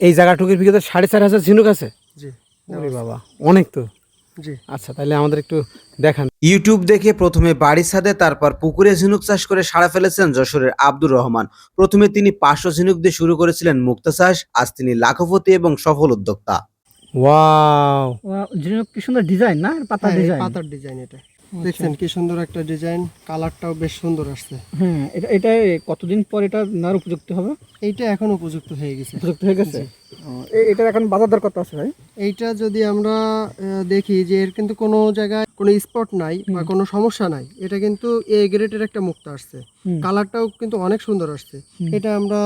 এই জায়গাটুকুর ভিতরে সাড়ে চার হাজার ঝিনুক আছে? জি। ওরে বাবা অনেক তো। জি। আচ্ছা তাহলে আমাদের একটু দেখান। ইউটিউব দেখে প্রথমে বাড়ির ছাদে তারপর পুকুরে ঝিনুক চাষ করে সাড়া ফেলেছেন যশোরের আব্দুর রহমান। প্রথমে তিনি পাঁচশো ঝিনুক দিয়ে শুরু করেছিলেন মুক্তা চাষ আজ তিনি লাখপতি এবং সফল উদ্যোক্তা। ওয়াও। ঝিনুক কি সুন্দর ডিজাইন না? পাতা হ্যাঁ, ডিজাইন। পাতার ডিজাইন এটা। দেখছেন কি সুন্দর একটা ডিজাইন কালারটাও বেশ সুন্দর আসছে। হ্যাঁ এটা এটা কতদিন পর এটা নেওয়ার উপযুক্ত হবে? এইটা এখন উপযুক্ত হয়ে গেছে। উপযুক্ত হয়ে গেছে? এটার এখন বাজার দর কত আছে ভাই? এইটা যদি আমরা দেখি যে এর কিন্তু কোনো জায়গায় কোনো স্পট নাই বা কোনো সমস্যা নাই এটা কিন্তু এ গ্রেডের একটা মুক্ত আসছে। কালারটাও কিন্তু অনেক সুন্দর আসছে। এটা আমরা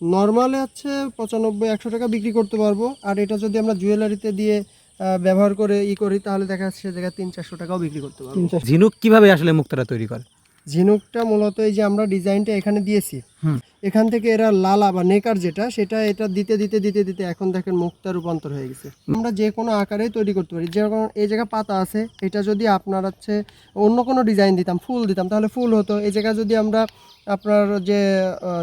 নর্মালে হচ্ছে পঁচানব্বই একশো টাকা বিক্রি করতে পারব। আর এটা যদি আমরা জুয়েলারিতে দিয়ে ব্যবহার করে ই করি তাহলে দেখা যাচ্ছে সে জায়গায় তিন চারশো টাকাও বিক্রি করতে পারব। ঝিনুক কীভাবে আসলে মুক্তাটা তৈরি করে? ঝিনুকটা মূলত এই যে আমরা ডিজাইনটা এখানে দিয়েছি এখান থেকে এরা লালা বা নেকার যেটা সেটা এটা দিতে দিতে দিতে দিতে এখন দেখেন মুক্তা রূপান্তর হয়ে গেছে। আমরা যে কোনো আকারেই তৈরি করতে পারি যেরকম এই জায়গায় পাতা আছে এটা যদি আপনার হচ্ছে অন্য কোনো ডিজাইন দিতাম ফুল দিতাম তাহলে ফুল হতো। এই জায়গায় যদি আমরা আপনার যে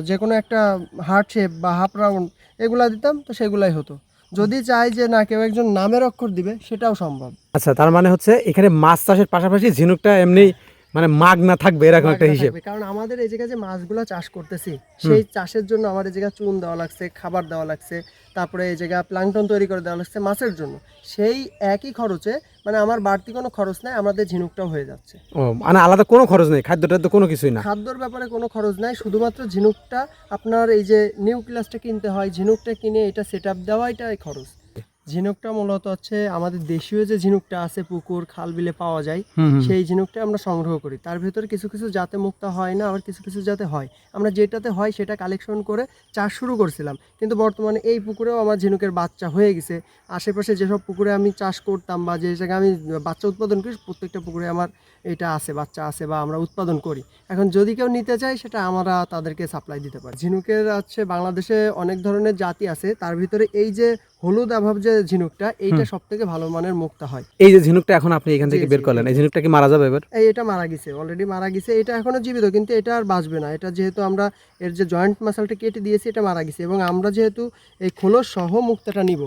যে কোনো একটা হার্ট শেপ বা হাফ রাউন্ড এগুলা দিতাম তো সেগুলাই হতো। যদি চাই যে না, কেউ একজন নামের অক্ষর দিবে, সেটাও সম্ভব। আচ্ছা তার মানে হচ্ছে এখানে মাছ চাষের পাশাপাশি ঝিনুকটা এমনি মানে মাগ না থাকবে এরকম একটা হিসেব। কারণ আমাদের এই জায়গায় যে মাছগুলো চাষ করতেছি সেই চাষের জন্য আমার এই জায়গায় চুন দেওয়া লাগছে খাবার দেওয়া লাগছে তারপরে এই জায়গায় প্লাংটন তৈরি করে দেওয়া লাগছে মাছের জন্য। সেই একই খরচে মানে আমার বাড়তি কোনো খরচ নাই আমাদের ঝিনুকটাও হয়ে যাচ্ছে। ও মানে আলাদা কোনো খরচ নেই খাদ্যটা তো কোনো কিছুই না। খাদ্যর ব্যাপারে কোনো খরচ নাই শুধুমাত্র ঝিনুকটা আপনার এই যে নিউক্লিয়াসটা কিনতে হয় ঝিনুকটা কিনে এটা সেট আপ দেওয়া এটাই খরচ। ঝিনুকটা মূলত হচ্ছে আমাদের দেশীয় যে ঝিনুকটা আছে পুকুর খাল বিলে পাওয়া যায়। সেই ঝিনুকটা আমরা সংগ্রহ করি। তার ভিতরে কিছু কিছু জাতে মুক্তা হয় না আবার কিছু কিছু জাতে হয়। আমরা যেটাতে হয় সেটা কালেকশন করে চাষ শুরু করছিলাম। কিন্তু বর্তমানে এই পুকুরেও আমার ঝিনুকের বাচ্চা হয়ে গেছে। আশেপাশে যেসব পুকুরে আমি চাষ করতাম বা যে জায়গায় আমি বাচ্চা উৎপাদন করি প্রত্যেকটা পুকুরে আমার এটা আছে বাচ্চা আছে বা আমরা উৎপাদন করি। এখন যদি কেউ নিতে চায় সেটা আমরা তাদেরকে সাপ্লাই দিতে পারি। ঝিনুকের হচ্ছে বাংলাদেশে অনেক ধরনের জাতি আছে। তার ভিতরে এই যে হলুদ অভাব যে ঝিনুকটা এইটা সব থেকে ভালো মানের মুক্তা হয়। এই যে ঝিনুকটা এখন আপনি এখান থেকে বের করলেন এই ঝিনুকটা কি মারা যাবে এবার? এই এটা মারা গেছে অলরেডি মারা গেছে। এটা এখনও জীবিত কিন্তু এটা আর বাঁচবে না। এটা যেহেতু আমরা এর যে জয়েন্ট মাসালটা কেটে দিয়েছি এটা মারা গেছে। এবং আমরা যেহেতু এই খোলস সহ মুক্তাটা নিব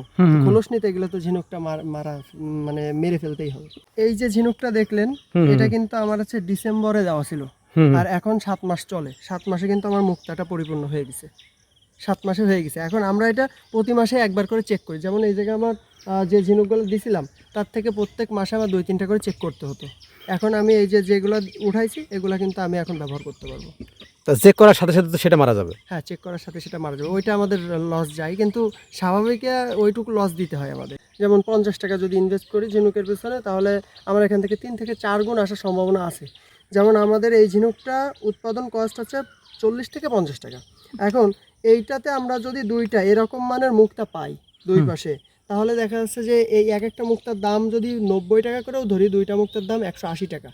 খোলস নিতে গেলে তো ঝিনুকটা মারা মানে মেরে ফেলতেই হবে। এই যে ঝিনুকটা দেখলেন এটা কিন্তু আমার হচ্ছে ডিসেম্বরে দেওয়া ছিল। আর এখন সাত মাস চলে। সাত মাসে কিন্তু আমার মুক্তাটা পরিপূর্ণ হয়ে গেছে। সাত মাসে হয়ে গেছে। এখন আমরা এটা প্রতি মাসে একবার করে চেক করি। যেমন এই জায়গায় আমার যে ঝিনুকগুলো দিছিলাম তার থেকে প্রত্যেক মাসে আমার দুই তিনটা করে চেক করতে হতো। এখন আমি এই যে যেগুলো উঠাইছি এগুলো কিন্তু আমি এখন ব্যবহার করতে পারব। তো চেক করার সাথে সাথে তো সেটা মারা যাবে। হ্যাঁ চেক করার সাথে সেটা মারা যাবে। ওইটা আমাদের লস যায়। কিন্তু স্বাভাবিক ওইটুকু লস দিতে হয় আমাদের। যেমন পঞ্চাশ টাকা যদি ইনভেস্ট করি ঝিনুকের পেছনে তাহলে আমার এখান থেকে তিন থেকে চার গুণ আসার সম্ভাবনা আছে। যেমন আমাদের এই ঝিনুকটা উৎপাদন কস্ট হচ্ছে চল্লিশ থেকে পঞ্চাশ টাকা। এখন এইটাতে আমরা যদি দুইটা এরকম মানের মুক্তা পাই দুই পাশে তাহলে দেখা যাচ্ছে যে এই এক একটা মুক্তার দাম যদি নব্বই টাকা করেও ধরি দুইটা মুক্তার দাম একশো আশি টাকা।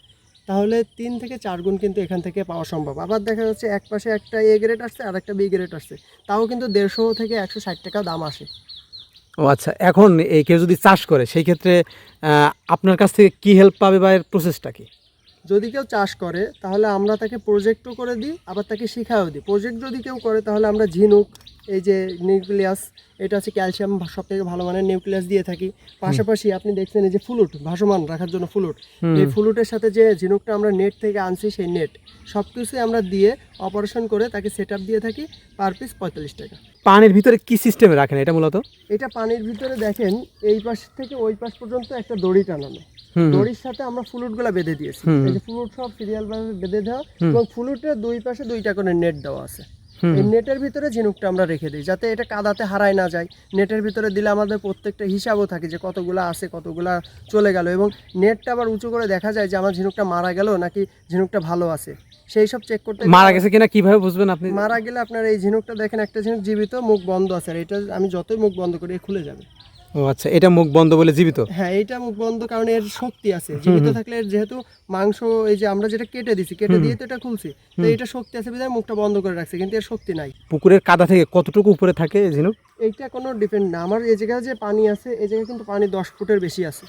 তাহলে তিন থেকে চার গুণ কিন্তু এখান থেকে পাওয়া সম্ভব। আবার দেখা যাচ্ছে এক পাশে একটা এ গ্রেড আসছে আর একটা বি গ্রেড আসছে। তাও কিন্তু দেড়শো থেকে একশো ষাট টাকা দাম আসে। ও আচ্ছা এখন এই কেউ যদি চাষ করে সেই ক্ষেত্রে আপনার কাছ থেকে কি হেল্প পাবে বা এর প্রসেসটা কি? যদি কেউ চাষ করে তাহলে আমরা তাকে প্রজেক্টও করে দিই আবার তাকে শেখাও দিই। প্রজেক্ট যদি কেউ করে তাহলে আমরা ঝিনুক এই যে নিউক্লিয়াস এটা হচ্ছে ক্যালসিয়াম সব থেকে ভালো মানের নিউক্লিয়াস দিয়ে থাকি। পাশাপাশি আপনি দেখছেন এই যে ফুলুট ভাসমান রাখার জন্য ফুলুট। এই ফুলুটের সাথে যে ঝিনুকটা আমরা নেট থেকে আনছি সেই নেট সব কিছুই আমরা দিয়ে অপারেশন করে তাকে সেট দিয়ে থাকি পার পিস পঁয়তাল্লিশ টাকা। পানির ভিতরে কি সিস্টেমে রাখেন এটা মূলত? এটা পানির ভিতরে দেখেন এই পাশ থেকে ওই পাশ পর্যন্ত একটা দড়ি টানানো। দড়ির সাথে আমরা ফুলুটগুলো বেঁধে দিয়েছি। এই যে ফুলুট সব সিরিয়াল ভাবে বেঁধে দেওয়া এবং ফুলুটের দুই পাশে দুইটা করে নেট দেওয়া আছে। এই নেটের ভিতরে ঝিনুকটা আমরা রেখে দিই যাতে এটা কাদাতে হারায় না যায়। নেটের ভিতরে দিলে আমাদের প্রত্যেকটা হিসাবও থাকে যে কতগুলা আছে কতগুলা চলে গেল এবং নেটটা আবার উঁচু করে দেখা যায় যে আমার ঝিনুকটা মারা গেল নাকি ঝিনুকটা ভালো আছে। সেই সব চেক করতে মারা গেছে কিনা কীভাবে বুঝবেন আপনি? মারা গেলে আপনার এই ঝিনুকটা দেখেন একটা ঝিনুক জীবিত মুখ বন্ধ আছে। আর এটা আমি যতই মুখ বন্ধ করি খুলে যাবে। ও আচ্ছা এটা মুখ বন্ধ বলে জীবিত? হ্যাঁ এইটা মুখ বন্ধ কারণ এর শক্তি আছে। জীবিত থাকলে যেহেতু মাংস এই যে আমরা যেটা কেটে দিছি কেটে দিয়ে তো এটা খুলছি। তো এটা শক্তি আছে বিধায় মুখটা বন্ধ করে রাখছে কিন্তু এর শক্তি নাই। পুকুরের কাদা থেকে কতটুকু উপরে থাকে ঝিনুক? এইটা কোনো ডিপেন্ড না। আমার এই জায়গায় যে পানি আছে এই জায়গায় কিন্তু পানি দশ ফুটের বেশি আছে।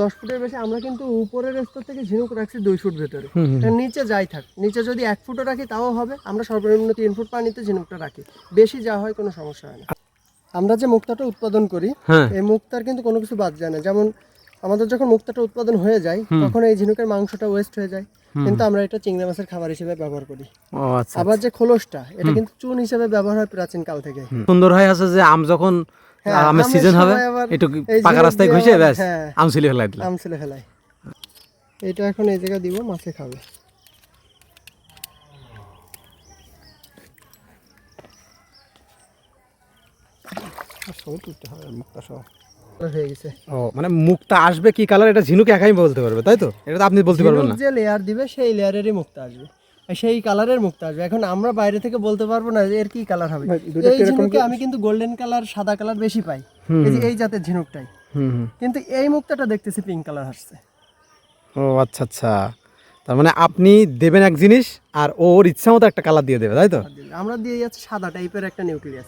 দশ ফুটের বেশি আমরা কিন্তু উপরের স্তর থেকে ঝিনুক রাখছি দুই ফুট ভেতরে। এটা নিচে যাই থাক। নিচে যদি এক ফুটও রাখি তাও হবে। আমরা সর্বনিম্ন তিন ফুট পানিতে ঝিনুকটা রাখি। বেশি যা হয় কোনো সমস্যা হয় না। আমরা যে মুক্তাটা উৎপাদন করি হ্যাঁ। এই মুক্তার কিন্তু কোনো কিছু বাদ যায় না। যেমন আমাদের যখন মুক্তাটা উৎপাদন হয়ে যায় তখন এই ঝিনুকের মাংসটা ওয়েস্ট হয়ে যায়। কিন্তু আমরা এটা চিংড়ি মাছের খাবার হিসেবে ব্যবহার করি। আচ্ছা আবার যে খোলসটা এটা কিন্তু চুন হিসেবে ব্যবহার হয় প্রাচীন কাল থেকে। সুন্দর হয় আছে যে আম যখন হ্যাঁ, আমের সিজন হবে একটু পাকা রাস্তায় ঘুষে ব্যাস হ্যাঁ। আম ছিলে ফেলাই দিলাম। আম ছেলে ফেলায় এটা এখন এই জায়গায় দিব মাছে খাবে। হয়ে গেছে ও মানে মুখটা আসবে কি কালার এটা ঝিনুক একাই বলতে পারবে তাই তো? এটা তো আপনি বলতে পারবেন না। যে লেয়ার দিবে সেই লেয়ারেরই মুক্তা আসবে। সেই কালারের মুক্তা আসবে। এখন আমরা বাইরে থেকে বলতে পারব না এর কি কালার হবে। এই ঝিনুকে আমি কিন্তু গোল্ডেন কালার সাদা কালার বেশি পাই। এই যে এই জাতের ঝিনুকটাই। হুম হুম। কিন্তু এই মুক্তাটা দেখতেছি পিঙ্ক কালার আসছে। ও আচ্ছা আচ্ছা। তার মানে আপনি দেবেন এক জিনিস আর ওর ইচ্ছা মতো একটা কালার দিয়ে দেবে তাই তো? আমরা দিয়ে যাচ্ছি সাদা টাইপের একটা নিউক্লিয়াস